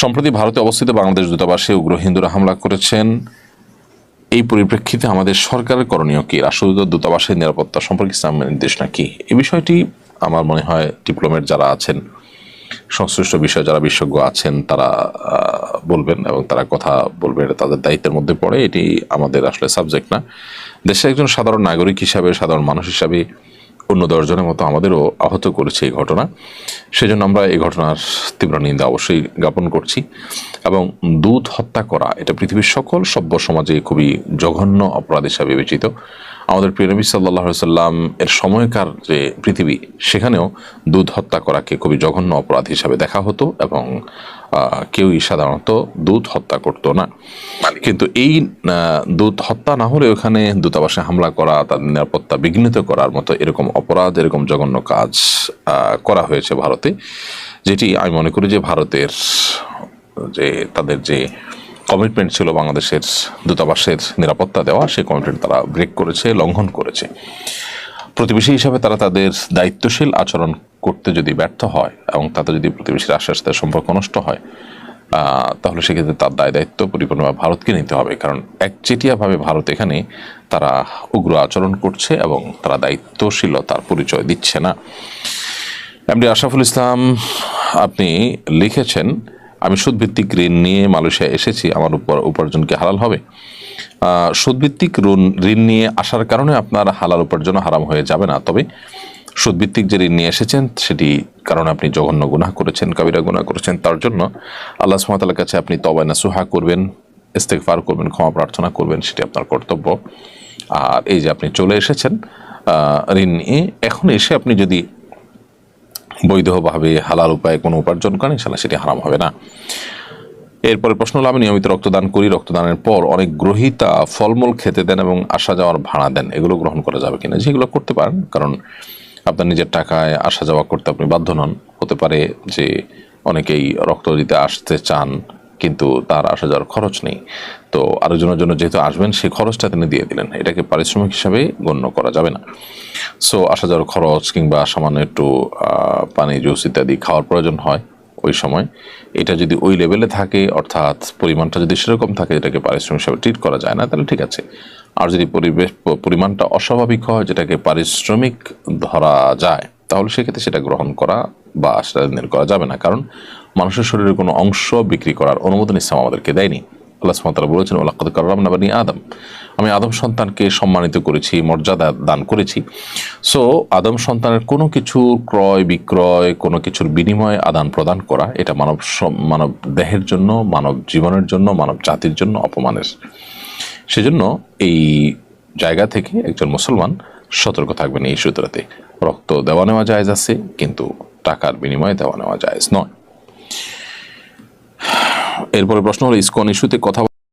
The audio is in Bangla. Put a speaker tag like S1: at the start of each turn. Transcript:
S1: সম্প্রতি ভারতে অবস্থিত বাংলাদেশ দূতাবাসে উগ্র হিন্দুরা হামলা করেছেন। এই পরিপ্রেক্ষিতে আমাদের সরকারের করণীয় কি? রাষ্ট্রদূত দূতাবাসের নিরাপত্তা সম্পর্কে ইসলামের নির্দেশনা কি এই বিষয়টি আমার মনে হয় ডিপ্লোমেট যারা আছেন, সংশ্লিষ্ট বিষয়ে যারা বিশেষজ্ঞ আছেন, তারা বলবেন এবং তারা কথা বলবে এটা তাদের দায়িত্বের মধ্যে পড়ে। এটি আমাদের আসলে সাবজেক্ট না। দেশের একজন সাধারণ নাগরিক হিসাবে, সাধারণ মানুষ হিসাবে অন্য দশজনের মতো আমাদেরও আহত করেছে এই ঘটনা। সেজন্য আমরা এই ঘটনার তীব্র নিন্দা অবশ্যই জ্ঞাপন করছি এবং দুধ হত্যা করা এটা পৃথিবীর সকল সভ্য সমাজে খুবই জঘন্য অপরাধ হিসাবে বিবেচিত। আমাদের প্রিয় নবী সাল্লাহ সাল্লাম এর সময়কার যে পৃথিবী সেখানেও দুধ হত্যা করাকে খুবই জঘন্য অপরাধ হিসাবে দেখা হতো এবং কেউই সাধারণত দুধ হত্যা করতো না। কিন্তু এই দুধ হত্যা না হলে ওখানে দূতাবাসে হামলা করা তাদের নিরাপত্তা বিঘ্নিত করার মতো এরকম অপরাধ এরকম জঘন্য কাজ করা হয়েছে ভারতে যেটি আমি মনে করি যে ভারতের যে তাদের যে কমিটমেন্ট ছিল বাংলাদেশের দূতাবাসের নিরাপত্তা দেওয়া, সেই কমিটমেন্ট তারা ব্রেক করেছে, লঙ্ঘন করেছে। প্রতিবেশী হিসাবে তারা তাদের দায়িত্বশীল আচরণ করতে যদি ব্যর্থ হয় এবং তাতে যদি প্রতিবেশীর আস্তে আস্তে সম্পর্ক নষ্ট হয় তাহলে সেক্ষেত্রে তার দায় দায়িত্ব পরিপূর্ণভাবে ভারতকে নিতে হবে। কারণ একচেটিয়াভাবে ভারত এখানে তারা উগ্র আচরণ করছে এবং তারা দায়িত্বশীলতার পরিচয় দিচ্ছে না। এমডি আশরাফুল ইসলাম, আপনি লিখেছেন আমি সুদভিত্তিক ঋণ নিয়ে মালয়েশিয়া এসেছি, আমার উপর উপার্জন কি হালাল হবে? সুদভিত্তিক ঋণ ঋণ নিয়ে আসার কারণে আপনার হালাল উপার্জন হারাম হয়ে যাবে না। তবে সুদভিত্তিক যে ঋণ নিয়ে এসেছেন, সেটি কারণে আপনি জঘন্য গুনাহ করেছেন, কাবিরা গুনাহ করেছেন। তার জন্য আল্লাহ সুমাতার কাছে আপনি তবায়না সুহা করবেন ইস্তেকফার করবেন, ক্ষমা প্রার্থনা করবেন, সেটি আপনার কর্তব্য। আর এই যে আপনি চলে এসেছেন ঋণ নিয়ে, এখন এসে আপনি যদি বৈধভাবে হালাল উপায়ে কোনো উপার্জন করেন ইনশাল্লাহ সেটি হারাম হবে না। এরপরে প্রশ্ন হলো, আমি নিয়মিত রক্তদান করি, রক্তদানের পর অনেক গ্রহীতা ফলমূল খেতে দেন এবং আসা যাওয়ার ভাড়া দেন, এগুলো গ্রহণ করা যাবে কিনা? যেগুলো করতে পারেন, কারণ আপনার নিজের টাকায় আসা যাওয়া করতে আপনি বাধ্য নন। হতে পারে যে অনেকেই রক্ত দিতে আসতে চান, কিন্তু তার আসা যাওয়ার খরচ নেই। তো আরেকজনের জন্য যেহেতু আসবেন, সেই খরচটা তিনি দিয়ে দিলেন, এটাকে পারিশ্রমিক হিসাবে গণ্য করা যাবে না। সো আসা যাওয়ার খরচ কিংবা সামান্য একটু পানি, জুস ইত্যাদি খাওয়ার প্রয়োজন হয় ওই সময়। এটা যদি ওই লেভেলে থাকে, অর্থাৎ পরিমাণটা যদি সেরকম থাকে এটাকে পারিশ্রমিক হিসাবে ট্রিট করা যায় না, তাহলে ঠিক আছে। আর যদি পরিবেশ, পরিমাণটা অস্বাভাবিক হয়, যেটাকে পারিশ্রমিক ধরা যায়, তাহলে সেক্ষেত্রে সেটা গ্রহণ করা বা সেটা করা যাবে না। কারণ মানুষের শরীরের কোনো অংশ বিক্রি করার অনুমোদন ইসলাম আমাদেরকে দেয়নি। আল্লাহ সুবহানাহু বলেছেন ওলাক্কাদ কাররামনা বানি আদম। আমি আদম সন্তানকে সম্মানিত করেছি, মর্যাদা দান করেছি। সো আদম সন্তানের কোনো কিছু ক্রয়, বিক্রয়, কোনো কিছুর বিনিময়ে আদান প্রদান করা, এটা মানব মানব দেহের জন্য, মানব জীবনের জন্য, মানব জাতির জন্য অপমানের। সেজন্য এই জায়গা থেকে একজন মুসলমান সতর্ক থাকবেন এই সূত্রতে। রক্ত দেওয়া নেওয়া জায়েজ আছে, কিন্তু টাকার বিনিময়ে দেওয়া নেওয়া জায়েজ নয়। এরপরে প্রশ্ন হলো ইস্কন ইস্যুতে কথা